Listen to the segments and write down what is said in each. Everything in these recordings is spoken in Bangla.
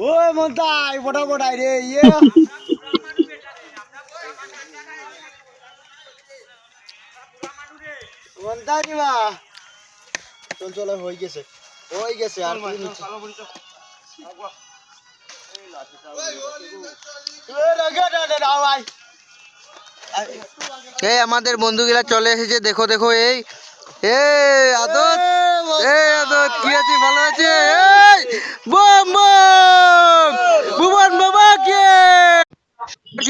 ওই মন্তাই বড় বড়াই রে ইয়ে। মন্তাই নিবা চল চল হয়ে গেছে হয়ে গেছে আর কি এই আমাদের বন্ধুগুলা চলে এসেছে দেখো দেখো এই এ আদত এ আদত কি আছিস ভালো আছে? এই বম ভুবন বাবা কে বলছি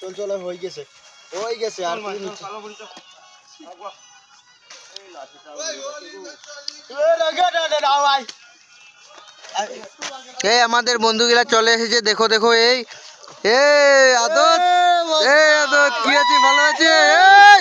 চল চল হয়ে গেছে। হয়ে গেছে আর এই আমাদের বন্ধুগুলা চলে এসেছে দেখো দেখো এই। এ আদত। এ আদত কি আছিস ভালো আছে? এই